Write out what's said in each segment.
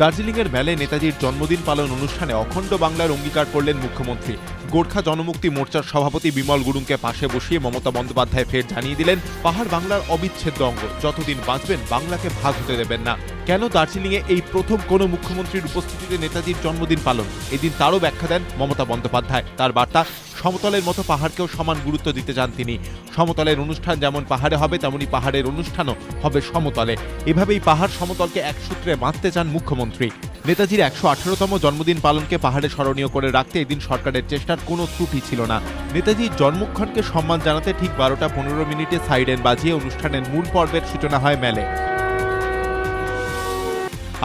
দার্জিলিংয়ের মেলে নেতাজির জন্মদিন পালন অনুষ্ঠানে অখণ্ড বাংলার অঙ্গীকার করলেন মুখ্যমন্ত্রী। গোর্খা জনমুক্তি মোর্চার সভাপতি বিমল গুরুংকে পাশে বসিয়ে মমতা বন্দ্যোপাধ্যায় ফের জানিয়ে দিলেন, পাহাড় বাংলার অবিচ্ছেদ্য অঙ্গ, যতদিন বাঁচবেন বাংলাকে ভাগ হতে দেবেন না। কেন দার্জিলিংয়ে এই প্রথম কোনো মুখ্যমন্ত্রীর উপস্থিতিতে নেতাজির জন্মদিন পালন? এদিন তারও ব্যাখ্যা দেন মমতা বন্দ্যোপাধ্যায়। তার বার্তা সমতলের মতো পাহাড়কেও সমান গুরুত্ব দিতে চান তিনি। সমতলের অনুষ্ঠান যেমন পাহাড়ে হবে, তেমনি পাহাড়ের অনুষ্ঠানও হবে সমতলে। এভাবেই পাহাড় সমতলকে এক সূত্রে বাঁধতে চান মুখ্যমন্ত্রী। নেতাজির একশো আঠারোতম জন্মদিন পালনকে পাহাড়ে স্মরণীয় করে রাখতে এদিন সরকারের চেষ্টার কোনো ত্রুটি ছিল না। নেতাজির জন্মক্ষণকে সম্মান জানাতে ঠিক বারোটা পনেরো মিনিটে সাইরেন বাজিয়ে অনুষ্ঠানের মূল পর্বের সূচনা হয় মেলে।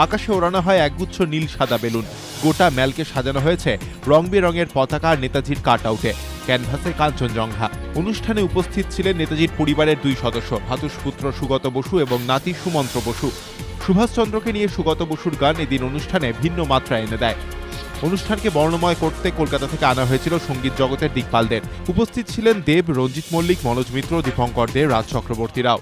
আকাশে ওড়ানো হয় একগুচ্ছ নীল সাদা বেলুন। গোটা মেলকে সাজানো হয়েছে রং বেরঙের পতাকা নেতাজির কাট আউটে ক্যানভাসে কাঞ্চনজঙ্ঘা। অনুষ্ঠানে উপস্থিত ছিলেন নেতাজির পরিবারের দুই সদস্য, ভাতুষপুত্র সুগত বসু এবং নাতি সুমন্ত্র বসু। সুভাষচন্দ্রকে নিয়ে সুগত বসুর গান এদিন অনুষ্ঠানে ভিন্ন মাত্রা এনে দেয়। অনুষ্ঠানকে বর্ণময় করতে কলকাতা থেকে আনা হয়েছিল সংগীত জগতের দিকপালদের। উপস্থিত ছিলেন দেব, রঞ্জিত মল্লিক, মনোজ মিত্র, দীপঙ্কর দেব রাজ চক্রবর্তীরাও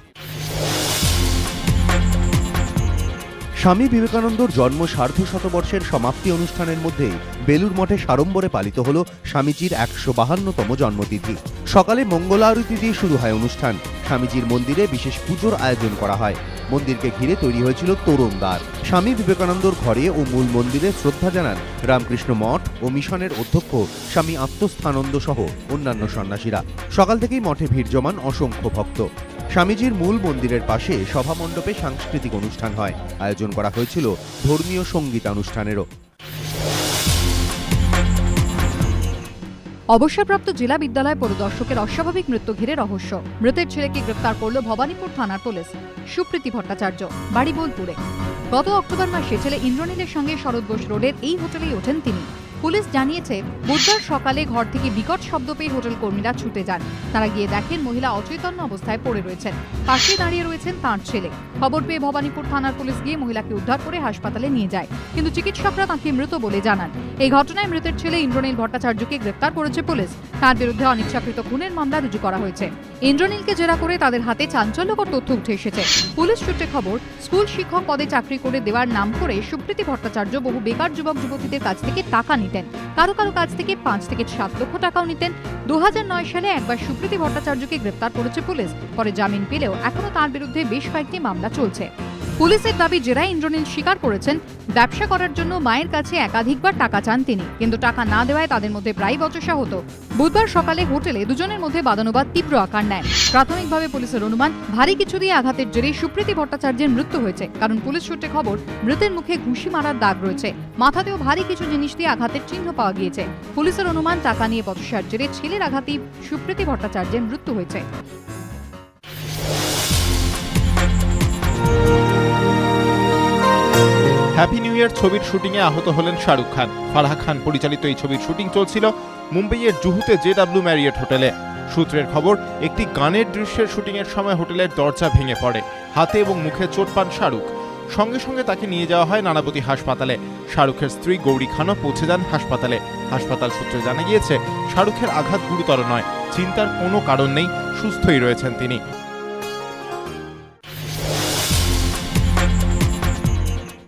স্বামী বিবেকানন্দর জন্ম সার্ধ শতবর্ষের সমাপ্তি অনুষ্ঠানের মধ্যে বেলুর মঠে সাড়ম্বরে পালিত হল স্বামীজির একশো বাহান্নতম জন্মতিথি। সকালে মঙ্গল আরতি দিয়ে শুরু হয় অনুষ্ঠান। স্বামীজির মন্দিরে বিশেষ পুজোর আয়োজন করা হয়। মন্দিরকে ঘিরে তৈরি হয়েছিল তরুণ দ্বার। স্বামী বিবেকানন্দর ঘরে ও মূল মন্দিরে শ্রদ্ধা জানান রামকৃষ্ণ মঠ ও মিশনের অধ্যক্ষ স্বামী আত্মস্থানন্দ সহ অন্যান্য সন্ন্যাসীরা। সকাল থেকেই মঠে ভিড় জমান অসংখ্য ভক্ত। স্বামীজির মূল মন্দিরের পাশে সভামণ্ডপে সাংস্কৃতিক অনুষ্ঠান হয়। আয়োজন করা হয়েছিল ধর্মীয় সঙ্গীতানুষ্ঠানেরও। অবসরপ্রাপ্ত জেলা বিদ্যালয় পরিদর্শকের অস্বাভাবিক মৃত্যু ঘিরে রহস্য। মৃতের ছেলেকে গ্রেপ্তার করল ভবানীপুর থানার পুলিশ। সুপ্রীতি ভট্টাচার্য বাড়ি বোলপুরে গত অক্টোবর মাসে ছেলে ইন্দ্রনীলের সঙ্গে শরৎ বোস রোডের এই হোটেলেই ওঠেন তিনি। পুলিশ জানিয়েছে, বুধবার সকালে ঘর থেকে বিকট শব্দ পেয়ে হোটেল কর্মীরা ছুটে যান। তারা গিয়ে দেখেন মহিলা অচৈতন্য অবস্থায় পড়ে রয়েছেন। পাশে দাঁড়িয়ে রয়েছেন তাঁর ছেলে। খবর পেয়ে ভবানীপুর থানার পুলিশ গিয়ে মহিলাকে উদ্ধার করে হাসপাতালে নিয়ে যায়। কিন্তু চিকিৎসকরা তাঁকে মৃত বলে জানান। এই ঘটনায় মৃতের ছেলে ইন্দ্রনীল ভট্টাচার্যকে গ্রেপ্তার করেছে পুলিশ। তার বিরুদ্ধে অনিচ্ছাকৃত খুনের মামলা রুজু করা হয়েছে। ইন্দ্রনীলকে জেরা করে তাদের হাতে চাঞ্চল্যকর তথ্য উঠে এসেছে। পুলিশ সূত্রে খবর, স্কুল শিক্ষক পদে চাকরি করে দেওয়ার নাম করে সুপ্রীতি ভট্টাচার্য বহু বেকার যুবক যুবতীদের কাছ থেকে টাকা নিতেন। কারও কারও কাছ থেকে পাঁচ থেকে সাত লক্ষ টাকাও নিতেন। দু হাজার নয় সালে একবার সুপ্রীতি ভট্টাচার্যকে গ্রেপ্তার করেছে পুলিশ। পরে জামিন পেলেও এখনও তার বিরুদ্ধে বেশ কয়েকটি মামলা চলছে। পুলিশের দাবি জেরায় ইন্দ্রনীল স্বীকার করেছেন, ব্যবসা করার জন্য মায়ের কাছে একাধিকবার টাকা চান তিনি। কিন্তু টাকা না দেওয়ায় তাদের মধ্যে প্রায় বচসা হতো। বুধবার সকালে হোটেলে দুজনের মধ্যে বাদানুবাদ তীব্র আকার নেয়। প্রাথমিকভাবে পুলিশের অনুমান, ভারী কিছু দিয়ে আঘাতের জেরে সুপ্রীতি ভট্টাচার্যের মৃত্যু হয়েছে। কারণ পুলিশ সূত্রে খবর, মৃতের মুখে ঘুষি মারার দাগ রয়েছে। মাথাতেও ভারী কিছু জিনিস দিয়ে আঘাতের চিহ্ন পাওয়া গিয়েছে। পুলিশের অনুমান, টাকা নিয়ে বচসার জেরে ছেলের আঘাতেই সুপ্রীতি ভট্টাচার্যের মৃত্যু হয়েছে। হ্যাপি নিউ ইয়ার ছবির শুটিংয়ে আহত হলেন শাহরুখ খান। ফারহা খান পরিচালিত এই ছবির শুটিং চলছিল মুম্বাইয়ের জুহুতে জে ডাব্লিউ ম্যারিয়েট হোটেলে। সূত্রের খবর, একটি গানের দৃশ্যের শুটিংয়ের সময় হোটেলের দরজা ভেঙে পড়ে, হাতে এবং মুখে চোট পান শাহরুখ। সঙ্গে সঙ্গে তাকে নিয়ে যাওয়া হয় নানাবতী হাসপাতালে। শাহরুখের স্ত্রী গৌরী খানও পৌঁছে যান হাসপাতালে। হাসপাতাল সূত্রে জানা গিয়েছে, শাহরুখের আঘাত গুরুতর নয়, চিন্তার কোনো কারণ নেই, সুস্থই রয়েছেন তিনি।